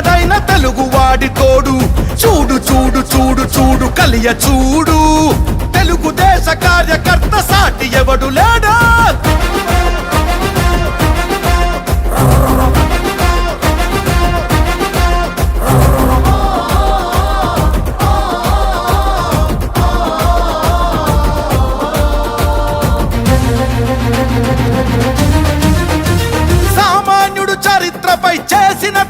నేడు ఎన్నడైన తెలుగువాడి తోడు. చూడు చూడు చూడు చూడు కలియ చూడు. తెలుగుదేశ కార్యకర్త సాటి ఎవడు లేడా?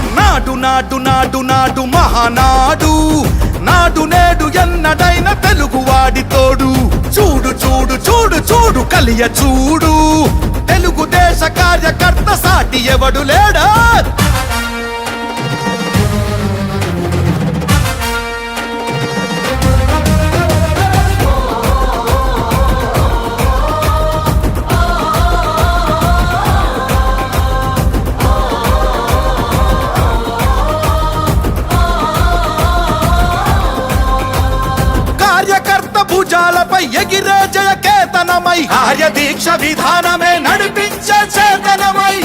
నాడు నాడు నాడు నాడు మహానాడు. నాడు నేడు ఎన్నడైన తెలుగువాడి తోడు. చూడు చూడు చూడు చూడు కలియ చూడు. భుజాలపై ఎగిరే జయ కేతనమై దీక్ష విధానమే నడిపించే చేతనమై.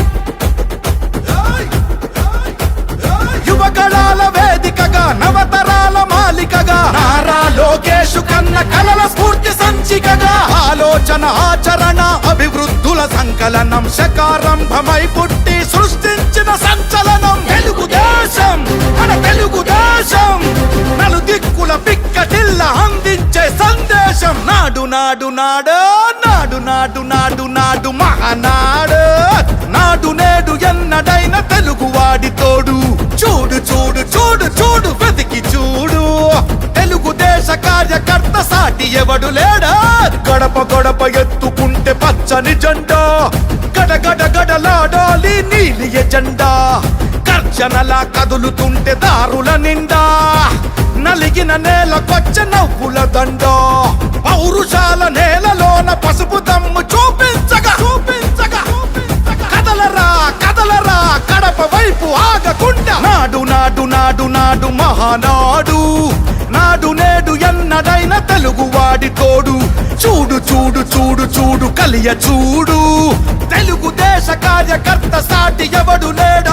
యువగళాల వేదికగా నవతరాల మాలికగా నారా లోకేషు కన్న కలల స్ఫూర్తి సంచికగా ఆలోచన ఆచరణ అభివృద్ధుల సంకలనం శకారంభమై పుట్టి సృష్టించిన సంచలనం. తెలుగుదేశం మన తెలుగుదేశం నలు దిక్కుల పిక్కటిల్ల అంది. నాడు నాడు నాడు నాడు నాడు నాడు మహానాడు. నాడు నేడు ఎన్నడైన తెలుగువాడి తోడు. చూడు చూడు చూడు చూడు వెతికి చూడు. తెలుగుదేశ కార్యకర్త సాటి ఎవడు లేడా? గడప గడప ఎత్తుకుంటే పచ్చని జెండా. గడగడ గడలాడాలి నీలి ఎజెండా. కర్జనలా కదులుతుంటే దారుల నిండా. నలిగిన నేల కొచ్చ నవ్వుల దండ. పౌరుషాల నేలలోన పసుపు దమ్ము చూపించగా చూపించగా కదలరా కదలరా కడప వైపు ఆగకుండా. నాడు నాడు నాడు నాడు మహానాడు. నాడు నేడు ఎన్నడైన తెలుగువాడి తోడు. చూడు చూడు చూడు చూడు కలియ చూడు. తెలుగుదేశ కార్యకర్త సాటి ఎవడు నేడు